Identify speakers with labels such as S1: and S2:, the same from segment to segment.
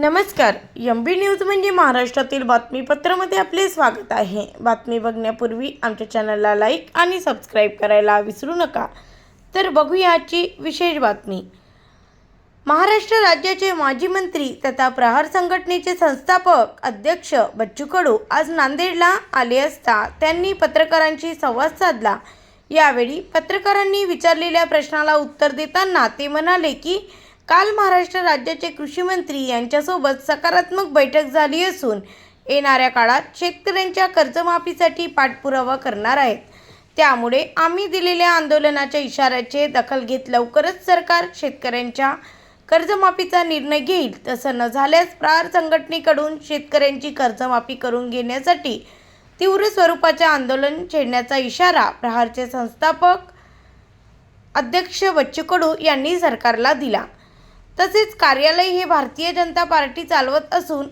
S1: नमस्कार M B news म्हणजे महाराष्ट्रातील बातमीपत्रामध्ये आपले स्वागत आहे. बातमी बघण्यापूर्वी आमच्या चॅनलला लाईक आणि सबस्क्राईब करायला विसरू नका. तर बघूया आजची विशेष बातमी. महाराष्ट्र राज्याचे माजी मंत्री तथा प्रहार संघटनेचे संस्थापक अध्यक्ष बच्चू कडू आज नांदेडला आले असता त्यांनी पत्रकारांशी संवाद साधला. यावेळी पत्रकारांनी विचारलेल्या प्रश्नाला उत्तर देताना ते म्हणाले की काल महाराष्ट्र राज्याचे कृषी मंत्री यांच्यासोबत सकारात्मक बैठक झाली असून येणाऱ्या काळात शेतकऱ्यांच्या कर्जमाफीसाठी पाठपुरावा करणार आहेत. त्यामुळे आम्ही दिलेल्या आंदोलनाच्या इशाऱ्याचे दखल घेत लवकरच सरकार शेतकऱ्यांच्या कर्जमाफीचा निर्णय घेईल तसं न झाल्यास प्रार संघटनेकडून शेतकऱ्यांची कर्जमाफी करून घेण्यासाठी तीव्र स्वरूपाचे आंदोलन छेडण्याचा इशारा प्रहारचे संस्थापक अध्यक्ष बच्चू कडू यांनी सरकारला दिला. तसेच कार्यालय हे भारतीय जनता पार्टी चालवत असून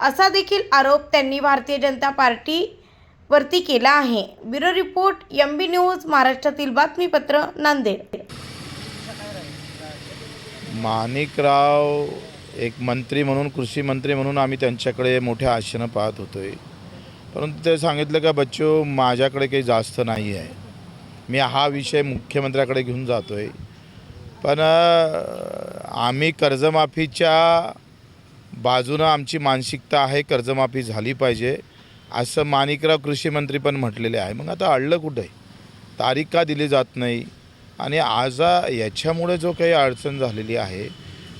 S1: असा देखील आरोप त्यांनी भारतीय जनता पार्टीवरती केला आहे. Bureau report M B news महाराष्ट्रातील बातमीपत्र नांदेड.
S2: माणिकराव एक मंत्री म्हणून कृषी मंत्री म्हणून आम्ही त्यांच्याकडे मोठ्या आशेनं पाहत होतोय. परंतु ते सांगितलं का बच्चू माझ्याकडे काही जास्त नाही आहे. मी हा विषय मुख्यमंत्र्याकडे घेऊन जातो आहे पण आम्ही कर्जमाफीच्या बाजूनं आमची मानसिकता आहे कर्जमाफी झाली पाहिजे असं माणिकराव कृषीमंत्री पण म्हटलेले आहे. मग आता अडलं कुठं आहे? तारीख का दिली जात नाही? आणि आज याच्यामुळे जो काही अडचण झालेली आहे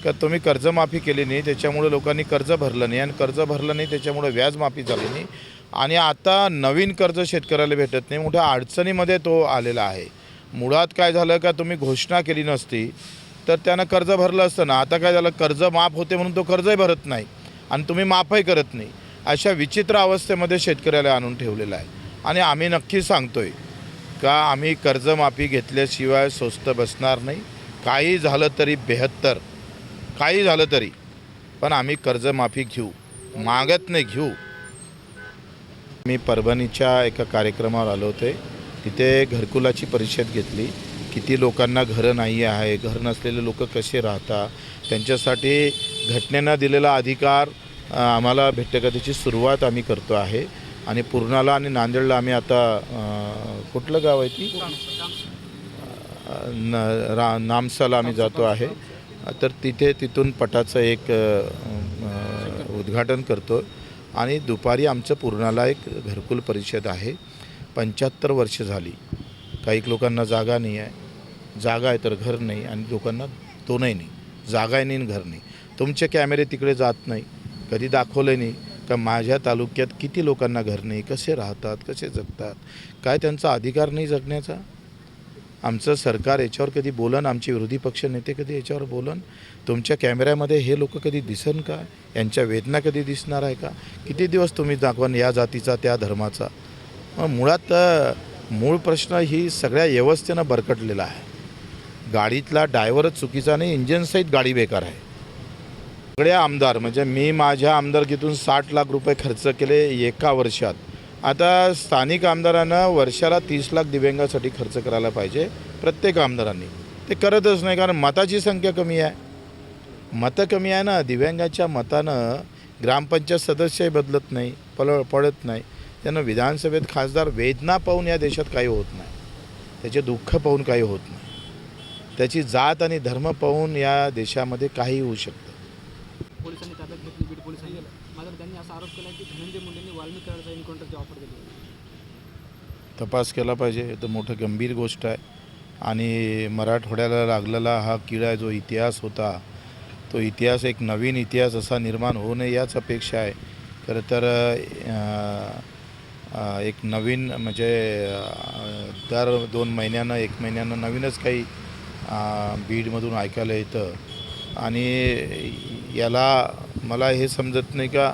S2: का तुम्ही कर्जमाफी केली नाही त्याच्यामुळे लोकांनी कर्ज भरलं नाही आणि कर्ज भरलं नाही त्याच्यामुळे व्याजमाफी झाली नाही आणि आता नवीन कर्ज शेतकऱ्याला भेटत नाही. मोठ्या अडचणीमध्ये तो आलेला आहे. मुळात काय झालं का तुम्ही घोषणा केली नसती तर त्यानं कर्ज भरलं असतं ना आता काय झालं कर्ज माफ होते म्हणून तो कर्जही भरत नाही आणि तुम्ही माफही करत नाही. अशा विचित्र अवस्थेमध्ये शेतकऱ्याला आणून ठेवलेलं आहे. आणि आम्ही नक्की सांगतोय का आम्ही कर्जमाफी घेतल्याशिवाय स्वस्त बसणार नाही. काही झालं तरी बेहत्तर काही झालं तरी पण आम्ही कर्जमाफी घेऊ मागत नाही घेऊ. मी परभणीच्या एका कार्यक्रमावर आलो होते. तिथे घरकुलाची परिषद घेतली. किती लोकांना घरं नाही आहे घर नसलेले लोक कसे राहतात त्यांच्यासाठी घटनेनं दिलेला अधिकार आम्हाला भेटकथेची त्याची सुरुवात आम्ही करतो आहे. आणि पूर्णाला आणि नांदेडला आम्ही आता कुठलं गाव आहे ती? न रा नामसाला आम्ही जातो आहे. तर तिथे तिथून पटाचं एक उद्घाटन करतो. आणि दुपारी आमचं पूर्णाला एक घरकुल परिषद आहे. पंच्याहत्तर वर्ष झाली. काही लोकांना जागा नाही आहे. जागा आहे तर घर नाही आणि लोकांना दोनही नाही. जागा आहे नाही घर नाही. तुमचे कॅमेरे तिकडे जात नाही. कधी दाखवलं नाही. का माझ्या तालुक्यात किती लोकांना घर नाही? कसे राहतात? कसे जगतात? काय त्यांचा अधिकार नाही जगण्याचा? आमचं सरकार याच्यावर कधी बोलन? आमचे विरोधी पक्ष नेते कधी याच्यावर बोलन? तुमच्या कॅमेऱ्यामध्ये हे लोक कधी दिसन का? यांच्या वेदना कधी दिसणार आहे का? किती दिवस तुम्ही दाखवान या जातीचा त्या धर्माचा? मग मुळात मूळ प्रश्न ही सगळ्या व्यवस्थेनं बरकटलेला आहे. गाडीतला डायव्हरच चुकीचा नाही इंजिनसहित गाडी बेकार आहे. सगळे आमदार म्हणजे मी माझ्या आमदारकीतून साठ लाख रुपये खर्च केले एका वर्षात. आता स्थानिक आमदारांना वर्षाला तीस लाख दिव्यांगासाठी खर्च करायला पाहिजे प्रत्येक आमदारांनी. ते करतच नाही कारण मताची संख्या कमी आहे. मतं कमी आहे ना दिव्यांगाच्या मतानं ग्रामपंचायत सदस्यही बदलत नाही पळ पडत नाही. त्यानं विधानसभेत खासदार वेदना पाहून या देशात काही होत नाही. त्याचे दुःख पाहून काही होत नाही. त्याची जात आणि धर्म पाहून या देशामध्ये काही होऊ शकतं.
S3: पोलिसांनी ताब्यात घेतली बीड पोलिसांनी मात्र त्यांनी असा आरोप केला की धनंजय मुंडेंनी एन्काउंटरची ऑफर दिली
S2: तपास केला पाहिजे. हे तर मोठं गंभीर गोष्ट आहे. आणि मराठवाड्याला लागलेला हा किडा जो इतिहास होता तो इतिहास एक नवीन इतिहास असा निर्माण होऊ नये याच अपेक्षा आहे. खरं तर एक नवीन म्हणजे दर दोन महिन्यानं एक महिन्यानं नवीनच काही बीडमधून ऐकायला येतं. आणि याला मला हे समजत नाही का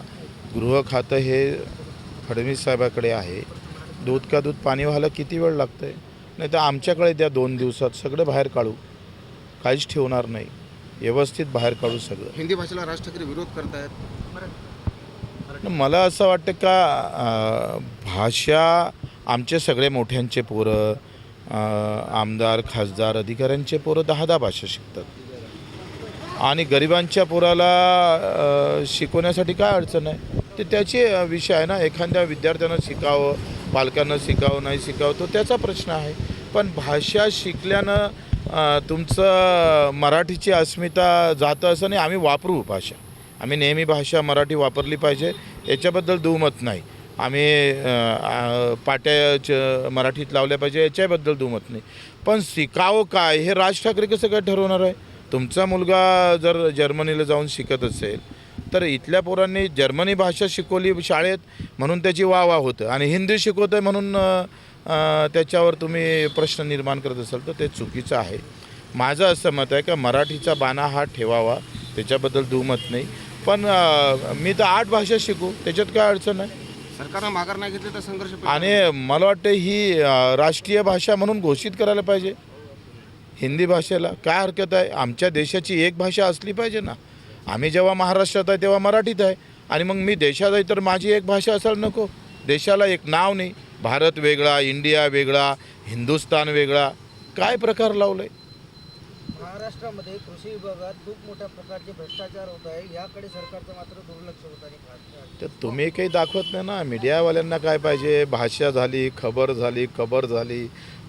S2: गृह खातं हे फडणवीस साहेबाकडे आहे. दूध का दूध पाणी व्हायला किती वेळ लागतं आहे नाही तर आमच्याकडे द्या दोन दिवसात सगळं बाहेर काढू. काहीच ठेवणार नाही. व्यवस्थित बाहेर काढू सगळं.
S4: हिंदी भाषेला राज ठाकरे विरोध करतायत.
S2: मला असं वाटतं का भाषा आमचे सगळे मोठ्यांचे पोरं आमदार खासदार अधिकाऱ्यांचे पोरं दहा दहा भाषा शिकतात. आणि गरिबांच्या पोराला शिकवण्यासाठी काय अडचण आहे? ते त्याची विषय आहे ना. एखाद्या विद्यार्थ्यांना शिकावं पालकांना शिकावं नाही शिकावं तो त्याचा प्रश्न आहे. पण भाषा शिकल्यानं तुमचं मराठीची अस्मिता जातं असं नाही. आम्ही वापरू भाषा. आम्ही नेहमी भाषा मराठी वापरली पाहिजे. याच्याबद्दल दुमत नाही. आम्ही अ, पाट्या मराठीत लावल्या पाहिजे याच्याबद्दल दुमत नाही. पण शिकावं काय? हे राज ठाकरे कसं काय ठरवणार आहे? तुमचा मुलगा जर जर्मनीला जाऊन शिकत असेल तर इथल्या पोरांनी जर्मनी भाषा शिकवली शाळेत म्हणून त्याची वा वा होतं. आणि हिंदी शिकवतं आहे म्हणून त्याच्यावर तुम्ही प्रश्न निर्माण करत असाल तर ते चुकीचं आहे. माझं असं मत आहे का मराठीचा बाणा हा ठेवावा त्याच्याबद्दल दुमत नाही. पण मी तर आठ भाषा शिकू त्याच्यात काय अडचण आहे?
S4: सरकारनं माघार नाही घेतली तर संघर्ष
S2: आणि मला वाटतं ही अ, राष्ट्रीय भाषा म्हणून घोषित करायला पाहिजे. हिंदी भाषेला काय हरकत आहे? आमच्या देशाची एक भाषा असली पाहिजे ना. आम्ही जेव्हा महाराष्ट्रात आहे तेव्हा मराठीत आहे. आणि मग मी देशात आहे तर माझी एक भाषा असायला नको. देशाला एक नाव नाही. भारत वेगळा इंडिया वेगळा हिंदुस्तान वेगळा. काय प्रकार लावलं आहे
S5: महाराष्ट्रामध्ये कृषी विभागात खूप मोठ्या प्रकारचे भ्रष्टाचार होत आहे. याकडे सरकारचं मात्र दुर्लक्ष होत आहे.
S2: तर तुम्ही काही दाखवत नाही ना? मीडियावाल्यांना काय पाहिजे? भाषा झाली खबर झाली खबर झाली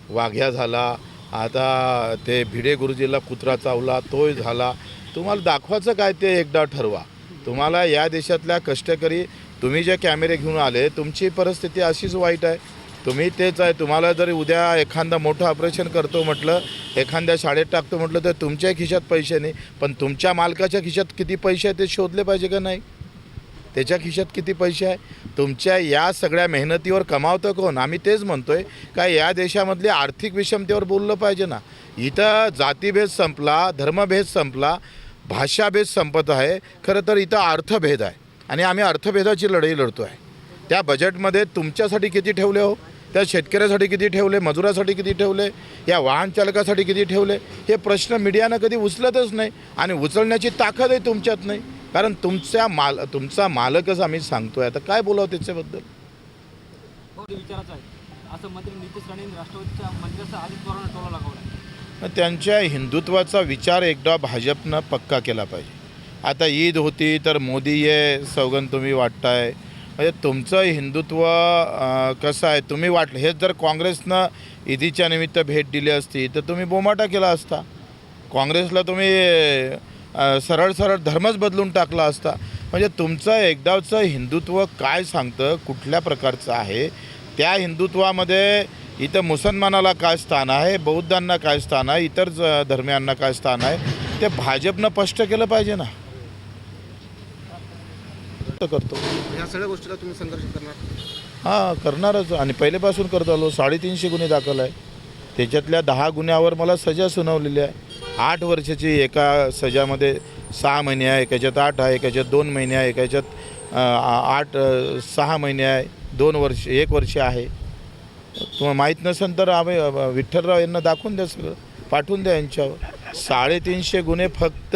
S2: वाघ्या झाला आता ते भिडे गुरुजीला कुत्रा चावला तोय झाला. तुम्हाला दाखवायचं काय ते एकदा ठरवा. तुम्हाला या देशातल्या कष्टकरी तुम्ही जे कॅमेरे घेऊन आले तुमची परिस्थिती अशीच वाईट आहे. तुम्ही तेच आहे तुम्हाला जरी उद्या एखादा मोठं ऑपरेशन करतो म्हटलं एखाद्या शाळेत टाकतो म्हटलं तर तुमच्या खिशात पैसे नाही. पण तुमच्या मालकाच्या खिशात किती पैसे आहे ते शोधले पाहिजे का नाही? त्याच्या खिशात किती पैसे आहे? तुमच्या या सगळ्या मेहनतीवर कमावतं कोण? आम्ही तेच म्हणतो आहे का या देशामधली आर्थिक विषमतेवर बोललं पाहिजे ना. इथं जातीभेद संपला धर्मभेद संपला भाषाभेद संपत आहे खरं तर इथं अर्थभेद आहे. आणि आम्ही अर्थभेदाची लढाई लढतो आहे त्या बजेटमध्ये तुमच्यासाठी किती ठेवले हो? त्या शेतकऱ्यासाठी किती ठेवले मजुरासाठी किती ठेवले या वाहन चालकासाठी किती ठेवले हे प्रश्न मीडियानं कधी उचलतच नाही आणि उचलण्याची ताकद आहे तुमच्यात नाही. कारण तुमच्या माल तुमचा मालकच आम्ही सांगतोय. आता काय बोलावं त्याच्याबद्दल?
S3: आहे. असं मंत्री नितीश राणे यांनी राष्ट्रवादीच्या मंत्र्याचा आदित्य पवारांना टोला लागवला आहे.
S2: मग त्यांच्या हिंदुत्वाचा विचार एकदा भाजपनं पक्का केला पाहिजे. आता ईद होती तर मोदी ये सौगंध तुम्ही वाटताय. म्हणजे तुमचं हिंदुत्व कसं आहे? तुम्ही वाटलं हेच जर काँग्रेसनं ईदीच्या निमित्त भेट दिली असती तर तुम्ही बोमाटा केला असता. काँग्रेसला तुम्ही सरळ सरळ धर्मच बदलून टाकला असता. म्हणजे तुमचं एकदाचं हिंदुत्व काय सांगतं? कुठल्या प्रकारचं आहे? त्या हिंदुत्वामध्ये इथं मुसलमानाला काय स्थान आहे? बौद्धांना काय स्थान आहे? इतर ज- धर्मियांना काय स्थान आहे? ते भाजपनं स्पष्ट केलं पाहिजे ना. करतो.
S4: या सगळ्या गोष्टीला तुम्ही संघर्ष करणार?
S2: हां करणारच. आणि पहिलेपासून करत आलो. साडेतीनशे गुन्हे दाखल आहे. त्याच्यातल्या दहा गुन्ह्यावर मला सजा सुनावलेली आहे. आठ वर्षाची एका सजामध्ये सहा महिने आहे. एकाच्यात आठ आहे. एकाच्यात दोन महिने आहे. एकाच्यात अं, आ- आठ अं, सहा महिने आहे. दोन वर्ष एक वर्ष आहे. तुम्हाला माहीत नसेल तर आम्ही अं, विठ्ठलराव यांना दाखवून द्या सगळं. पाठवून द्या यांच्यावर. साडेतीनशे गुन्हे फक्त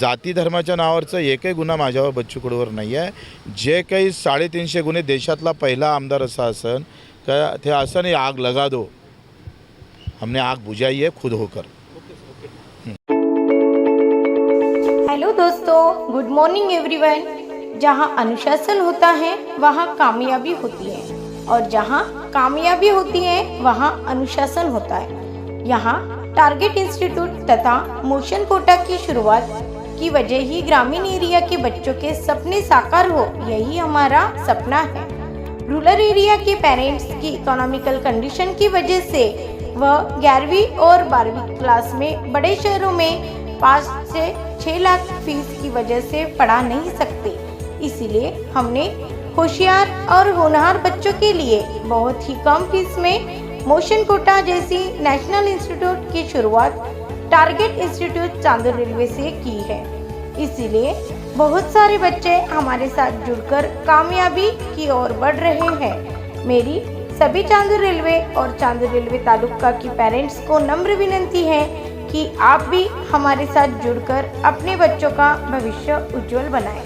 S2: जाती धर्माच्या नावावरचं एकही गुन्हा माझ्यावर बच्चू कडूवर नाही आहे जे काही साडेतीनशे गुन्हे देशातला पहिला आमदार असा असन का ते असं नाही आग लगा दो. हमने आग बुझाई है खुद होकर.
S1: हेलो दोस्तों गुड मॉर्निंग एवरीवन जहां अनुशासन होता है वहां कामयाबी होती है. और जहां कामयाबी होती है वहां अनुशासन होता है. यहां टारगेट इंस्टीट्यूट तथा मोशन कोटा की शुरुआत की वजह ही ग्रामीण एरिया के बच्चों के सपने साकार हो, यही हमारा सपना है। रूरल एरिया के पेरेंट्स की इकोनॉमिकल कंडीशन की वजह से वह ग्यारहवीं और बारहवीं क्लास में बड़े शहरों में पाँच से छः लाख फ़ीस की वजह से पढ़ा नहीं सकते। इसीलिए हमने होशियार और होनहार बच्चों के लिए बहुत ही कम फ़ीस में मोशन कोटा जैसी नेशनल इंस्टीट्यूट की शुरुआत टारगेट इंस्टीट्यूट चांदर रेलवे से की है। इसीलिए बहुत सारे बच्चे हमारे साथ जुड़कर कामयाबी की ओर बढ़ रहे हैं। मेरी सभी चांदूर रेलवे और चांदूर रेलवे तालुका की पेरेंट्स को नम्र विनंती है कि आप भी हमारे साथ जुड़कर अपने बच्चों का भविष्य उज्जवल बनाएँ।